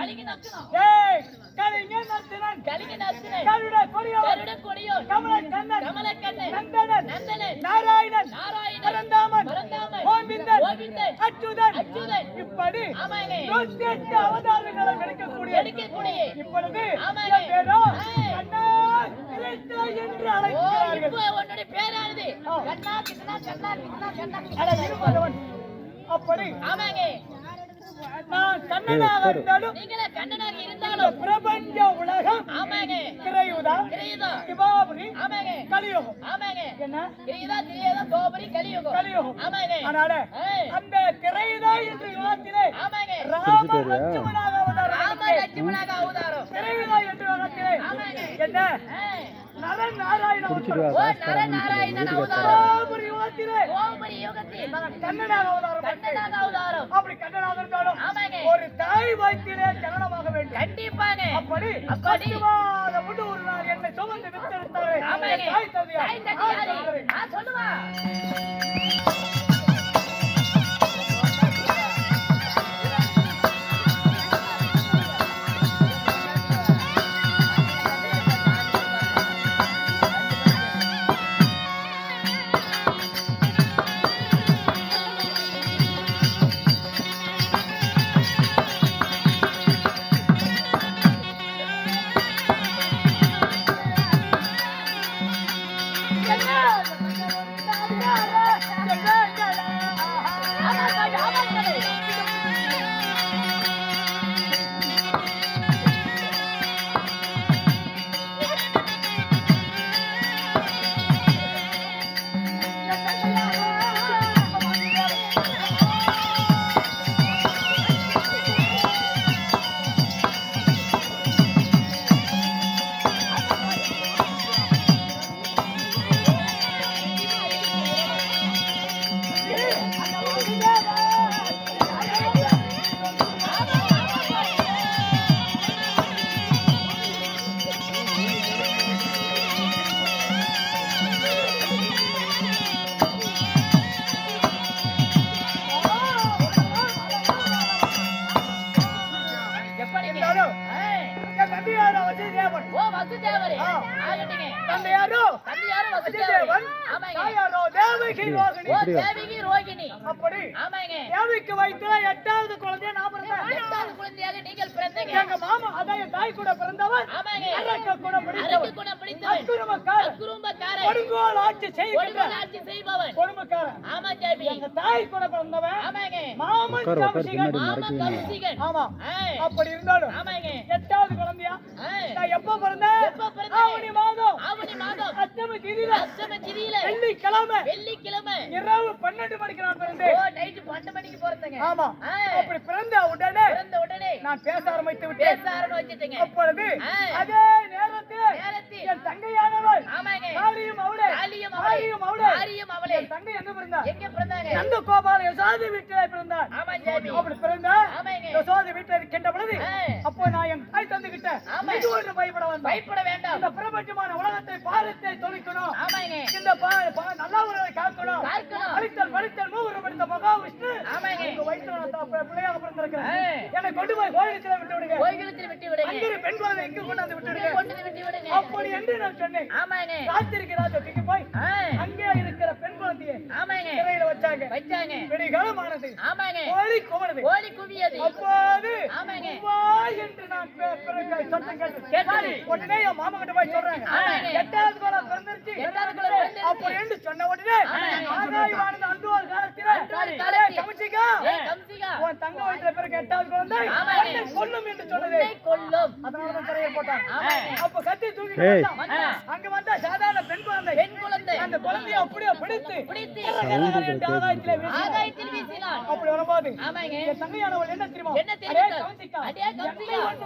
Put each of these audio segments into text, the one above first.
கலிங்க கலிங்க கருட கமல கண்ணன் நந்தனன். நந்தனன். நாராயணன். நாராயணன். பரந்தாமன். பரந்தாமன். கோவிந்தன். கோவிந்தன். அச்சுதன். அச்சுதன். இப்படி ஆமாங்க. நூத்தி எட்டு அவதாரங்களை எடுக்கக்கூடிய எடுக்கக்கூடிய இப்பொழுது ஆமாங்க. என் பேரோ ஆ. கண்ணா கிருஷ்ணா என்று அழைக்கிறார்கள். இப்போ உன்னுடைய பேரானது. ஆ. கண்ணா கிருஷ்ணா கண்ணா கிருஷ்ணா கண்ணா. அட இருப்பதவன் அப்படி ஆமாங்க. நான் கண்ணனாக இருந்தாலும் நீங்களே கண்ணனாக இருந்தாலும் பிரபஞ்ச உலகம் ஆமாங்க. திரையுதா? கிரீதா சிவாபுரி ஆமாங்க. கலியுகம். ஆமாங்க. என்ன? கிரீதா திரியதா? கோபரி கலியுகம். கலியுகம். ஆமாங்க. அதனால ஏய். அந்த திரையுதா என்ற யுகத்திலே ஆமாங்க. ராம லட்சுமணாக அவதாரம் ராம லட்சுமணாக அவதாரம் திரையுதா என்ற யுகத்திலே ஆமாங்க. என்ன? ஏய். நரன் நாராயண அவதாரம். ஓ நரநாராயணன் அவதாரம் யுகத்திலே கோபரி யுகத்தில் கண்ணனாக அவதாரம் எடுத்து கண்ணனாக அவதாரம் அப்படி கண்ணனாக இருந்தாலும் ஆமாங்க. ஒரு தாய் வயிற்றிலே ஜனனமாக வேண்டும். கண்டிப்பாங்க. அப்படி மாத முன்னு ஒரு நாள் என்னை சுமந்து வித்தெடுத்தாரே ஆமாங்க. தாய் தந்தையார். சொல்லுவா. தந்தையாரோ தந்தையாரும் வசுதேவரே வசுதேவன் தாயாரோ தேவகி ரோகிணி. ஓ தேவிகி ரோகிணி. அப்படி ஆமாங்க. தேவிக்கு வயிற்றுல எட்டாவது குழந்தைய நான் பிறந்தேன். எட்டாவது குழந்தையாக நீங்கள் பிறந்தீங்க. எங்க மாமா அதான் என் தாய் கூட பிறந்தவன். ஆமாங்க. அரக்க கூட கொடுங்கோல் ஆட்சி செய்கின்ற கொடுங்கோல் ஆட்சி செய்பவன். கொடுமக்காரன் ஆமா ஜெபி எங்க தாய் கூட பிறந்தவன். ஆமாங்க. மாமன் கம்சிகன் மாமா கௌசிகன் ஆமா. அப்படி இருந்தாலும் ஆமாங்க. எட்டாவது குழந்தையா. நான் எப்ப பிறந்தேன்? எப்ப பிறந்தேன்? ஆவணி மாதம். ஆவணி மாதம். திதியில அஷ்டம திதியில வெள்ளிக்கிழமை. வெள்ளிக்கிழமை. இரவு பன்னெண்டு மணிக்கு நான் ஓ பிறந்தேன் பன்னெண்டு மணிக்கு போறதுங்க. ஆமா. அப்படி பிறந்த உடனே பிறந்த உடனே நான் பேச ஆரம்பித்து பேச விட்டேன் ஆரம்பிச்சிட்டுங்க. அப்பொழுது. அதே நேரத்தில் நேரத்தில் என் தங்கையானவள் ஆமாங்க. அவளே அவளே காளியும் அவளே காளியும் அவளே. என் தங்கை எங்க பிறந்தா எங்க பிறந்தாங்க? நந்த கோபால் யசோதி வீட்டிலே பிறந்தார் ஆமா ஜெபி அப்படி பிறந்த ஆமாங்க. யசோதி வீட்டில் இருக்கின்ற பொழுது. அப்போ நான் என் தாய் தந்துகிட்ட ஆமா. இது ஒன்று பயப்பட வந்தேன். பயப்பட வேண்டாம். இந்த பிரபஞ்சமான உலகத்தை பாரத்தை தொலைக்கணும் ஆமாங்க. இந்த நல்ல உறவை காக்கணும். காக்கணும். அழித்தல் பழித்தல் மூவரும் படித்த மகாவிஷ்ணு. ஆமாங்க. உங்க வயிற்றுல நான் கொண்டு போய் கோயிலுக்கு விட்டு விடுங்க கோயிலத்தில் விட்டு அங்கிரு பெண் குழந்தை இங்கு கொண்டாந்து விட்டுடுங்க கொண்டு வந்து விட்டு விடுங்க அப்படி என்று நான் சொன்னேன். ஆமாங்க. ராத்திரிக்கு ராத்திரிக்கு போய் ஆ, அங்கே இருக்கிற பெண் குழந்தையை ஆமாங்க. சிறையில வச்சாங்க. வச்சாங்க. விடிகாலமானது. ஆமாங்க. கோழி குமரது கோழி குவியது. அப்போது ஆமாங்க. வா என்று நான் பிறகு சத்தம் கேட்டு கேட்டது. உடனே என் மாமா கிட்ட போய் சொல்றாங்க. எட்டாவது குலம் பிறந்துருச்சு. எட்டாவது. அப்படி என்று சொன்ன உடனே. ஆகாயவானது அன்று ஒரு காலத்திலே அன்று ஒரு காலத்தில். கமிச்சிக்கா ஏ கம்சிகா உன் தங்க வயிற்றுல பிறகு எட்டாவது குழந்தை ஆமாங்க. உன்னை கொல்லும் என்று சொன்னது உன்னை கொல்லும் அதனாலதான் சிறையில் போட்டாங்க ஆமாங்க. அப்ப கத்தி தூக்கிட்டு வந்தான். வந்தா. அங்க வந்தா சாதாரண பெண் குழந்தை பெண் குழந்தை அந்த குழந்தையை அப்படியே பிடித்து பிடித்து ஆகாயத்திலே. ஆகாயத்தில் வீசினான் அப்படி வரும்போது ஆமாங்க என் தங்கையானவள் என்ன தெரியுமா என்ன தெரியுமா?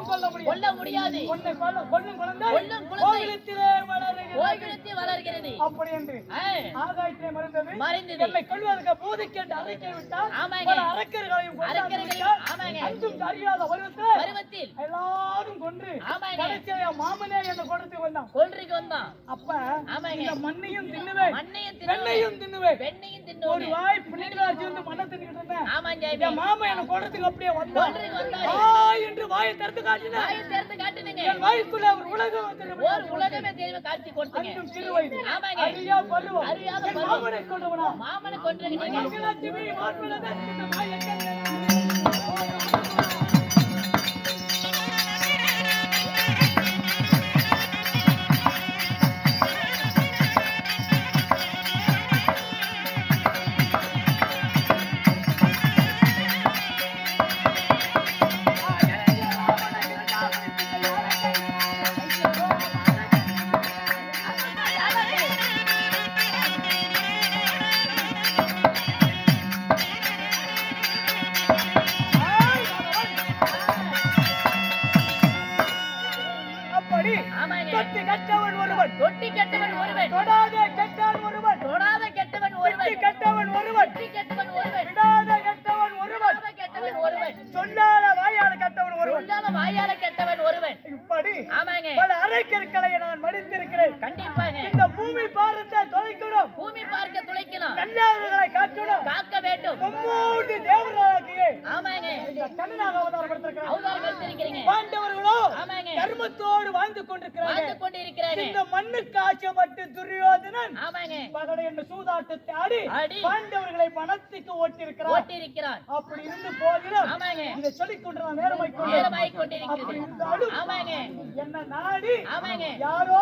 கொல்ல முடியாது. கொல்ல முடியாது உன்னை கொல்ல- கொல்லும் குழந்தை கொல்லும் குழந்தை. கோவிலத்திலே வளருகிறது. அப்படி என்று ஆகாயத்திலே மறைந்தது மறைந்தது. என்னை கொல்வதற்கு பூதிக்கு என்று அறிக்கை விட்டால் ஆமாங்க. அரக்கர்களையும் அரக்கர்களையும், ஆமாங்க. அஞ்சும் அறியாத பருவத்தில் பருவத்தில் எல்லாரும் கொன்று ஆமாங்க. கடைசியா மாமனே என்னை கொடுத்து வந்தான் கொல்றிக்கு வந்தான் அப்ப ஆமாங்க. இந்த மண்ணையும் தின்னுவேன் மண்ணையும் தின்னுவேன் வெண்ணையும் ஒரு வாய் பிள்ளைங்களா வந்து மண்ணை தின்னுட்டு இருந்தேன். ஆமாங்க என் மாமா என்ன அப்படியே வந்தான். என்று வாயை திறந்து காட்டினார் வாயை திறந்து காட்டுனுங்க. என் வாய்க்குள்ள ஒரு உலகம். ஒரு தெரியுமா? காட்சி கொடுத்துங்க. அன்றும் சிறு வயது. ஆமாங்க. அறியா பருவம். அறியாத என் பருவம். மாமனை கொண்டவனா மாமனை இந்த மாயக்கண்ணே. அப்படி சொல்லாத வாயால கெட்டவன் ஒருவன். இப்படி ஆமாங்க. பல அரைக்கற்களை நான் மடித்திருக்கிறேன். கண்டிப்பாங்க. இந்த பூமி பாரத்தை தொலைக்கணும் பூமி பார்க்க துளைக்கலாம் கல்யாணங்களை காக்கணும். காக்க வேண்டும். மும்மூர்த்தி தேவராகியே ஆமாங்க. கண்ணனாக அவதாரப்படுத்திருக்கிறேன் அவதாரம் எடுத்திருக்கிறீங்க பாண்டவர்களோ ஆமாங்க. தர்மத்தோடு வாழ்ந்து கொண்டிருக்கிறாங்க வாழ்ந்து கொண்டு இருக்கிறாங்க இந்த மண்ணுக்கு ஆச்சப்பட்டு துரியோதனன் பகடை என்ற சூதாட்டத்தை ஆடி. பாண்டவர்களை பணத்துக்கு ஓட்டியிருக்கிறார் ஓட்டி இருக்கிறான் அப்படி இருந்து போகிறோம் இதை சொல்லிக் கொண்டு நான் நேரமாய் என்ன நாடி யாரோ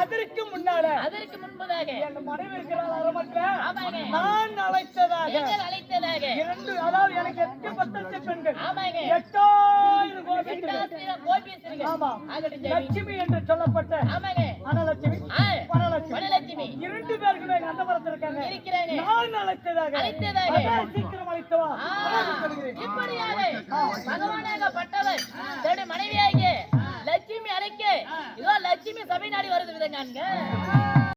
அதற்கு முன்னால அதற்கு முன்பதாக என் மனைவி இருக்கிறாள் அரமற்ற ஆமாங்க. நான் அழைத்ததாக இரண்டு அதாவது எனக்கு எட்டு பெண்கள். எட்டாயிரம் ஆமா. லட்சுமி என்று சொல்லப்பட்ட அனலட்சுமி பணலட்சுமி இரண்டு பேருக்குமே அந்த மரத்தில் இருக்காங்க. இருக்கிறாங்க. நான் அழைத்ததாக. சீக்கிரம் அழைத்தவா. இப்படியாக தன்னுடைய மனைவியாகிய லட்சுமி சபை நாடி வருது விதங்க